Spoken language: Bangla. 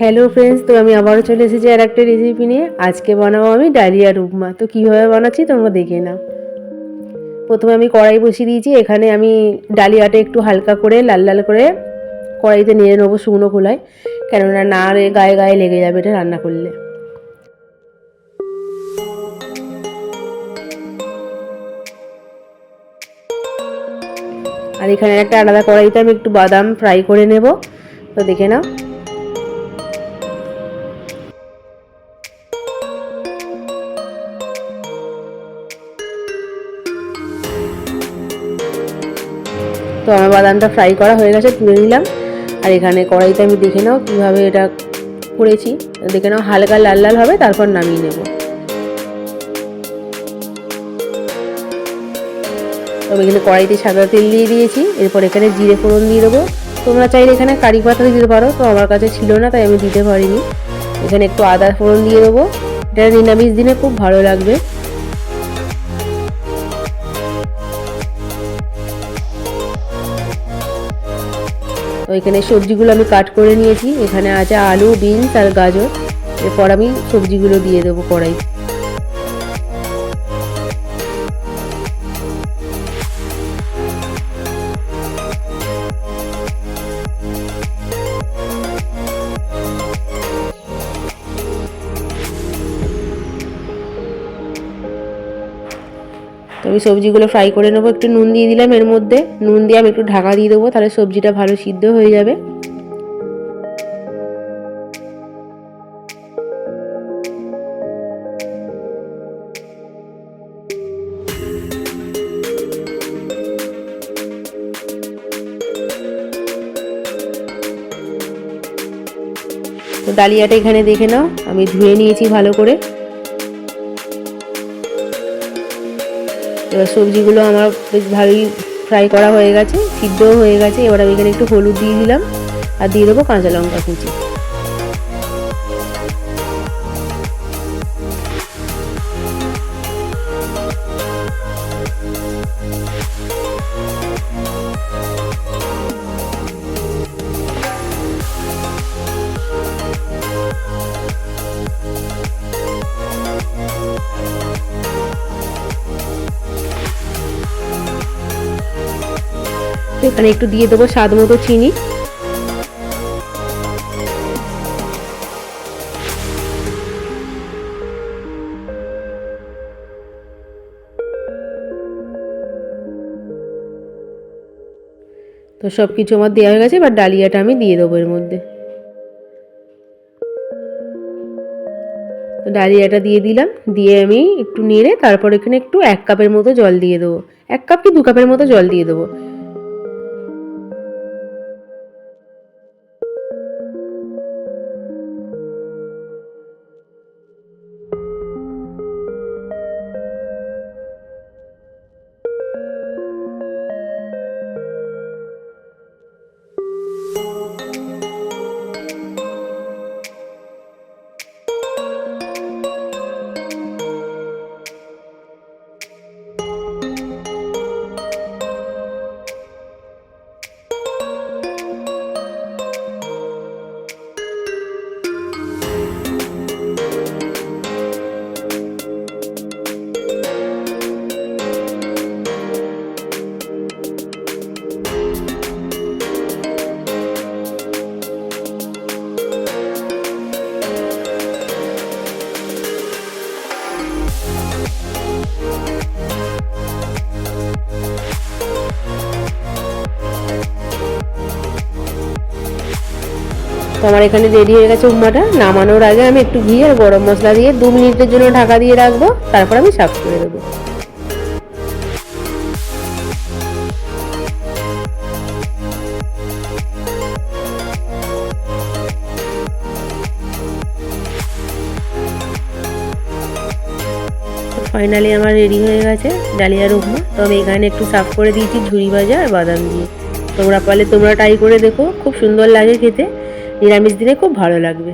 হ্যালো ফ্রেন্ডস তো আমি আবারও চলে এসেছি আর একটা রেসিপি নিয়ে। আজকে বানাবো আমি ডালিয়ার উপমা তো কীভাবে বানাচ্ছি তোমরা দেখে নাও। প্রথমে আমি কড়াই বসিয়ে দিয়েছি। এখানে আমি ডালিয়াটা একটু হালকা করে, লাল লাল করে কড়াইতে নিয়ে নেব শুকনো খোলায়। কেননা না রে, গায়ে গায়ে লেগে যাবে এটা রান্না করলে। আর এখানে একটা আলাদা কড়াইতে আমি একটু বাদাম ফ্রাই করে নেব। তো দেখে নাও। তো আমার বাদামটা ফ্রাই করা হয়ে গেছে, তুলে নিলাম। আর এখানে কড়াইতে আমি দেখে নাও কীভাবে এটা করেছি। দেখে নাও, হালকা লাল লাল হবে, তারপর নামিয়ে নেব। তবে এখানে কড়াইতে সাদা তেল দিয়ে দিয়েছি, এরপর এখানে জিরে ফোড়ন দিয়ে দেবো। তোমরা চাইলে এখানে কারি পাতা দিতে পারো, তো আমার কাছে ছিল না, তাই আমি দিতে পারিনি। এখানে একটু আদা ফোড়ন দিয়ে দেবো। এটা নিরামিষ দিনে খুব ভালো লাগবে। তো এখানে সবজিগুলো আমি কাট করে নিয়েছি। এখানে আছে আলু, বিনস আর গাজর। এরপর আমি সবজিগুলো দিয়ে দেবো কড়াই আমি সবজিগুলো ফ্রাই করে নেব। একটু নুন দিয়ে দিলাম এর মধ্যে। নুন দিয়ে আমি একটু ঢাকা দিয়ে দেবো, তাহলে সবজিটা ভালো সিদ্ধ হয়ে যাবে। ডালিয়াটা এখানে দেখে নাও। আমি ধুয়ে নিয়েছি ভালো করে। এবার সবজিগুলো আমার বেশ ভালোই ফ্রাই করা হয়ে গেছে, সিদ্ধও হয়ে গেছে। এবার আমি এখানে একটু হলুদ দিয়ে দিলাম আর দিয়ে দেবো কাঁচা লঙ্কা কুচি। এখানে একটু দিয়ে দেবো স্বাদ মতো চিনি। তো সব কিছু আমার দেওয়া হয়ে গেছে, এবার ডালিয়াটা আমি দিয়ে দেবো এর মধ্যে। ডালিয়াটা দিয়ে দিলাম, দিয়ে আমি একটু নেড়ে তারপর এখানে একটু এক কাপের মতো জল দিয়ে দেবো। এক কাপ কি দু কাপের মতো জল দিয়ে দেবো। তো আমার এখানে রেডি হয়ে গেছে উম্মাটা। নামানোর আগে আমি একটু ঘি আর গরম মশলা দিয়ে দু মিনিটের জন্য ঢাকা দিয়ে রাখব, তারপর আমি সাফ করে দেবো। ফাইনালি আমার রেডি হয়ে গেছে ডালিয়ার উপমা তো আমি এখানে একটু সাফ করে দিয়েছি ঝুড়ি ভাজা আর বাদাম দিয়ে। তোমরা পারলে তোমরা ট্রাই করে দেখো, খুব সুন্দর লাগে খেতে। নিরামিষ দিনে খুব ভালো লাগবে।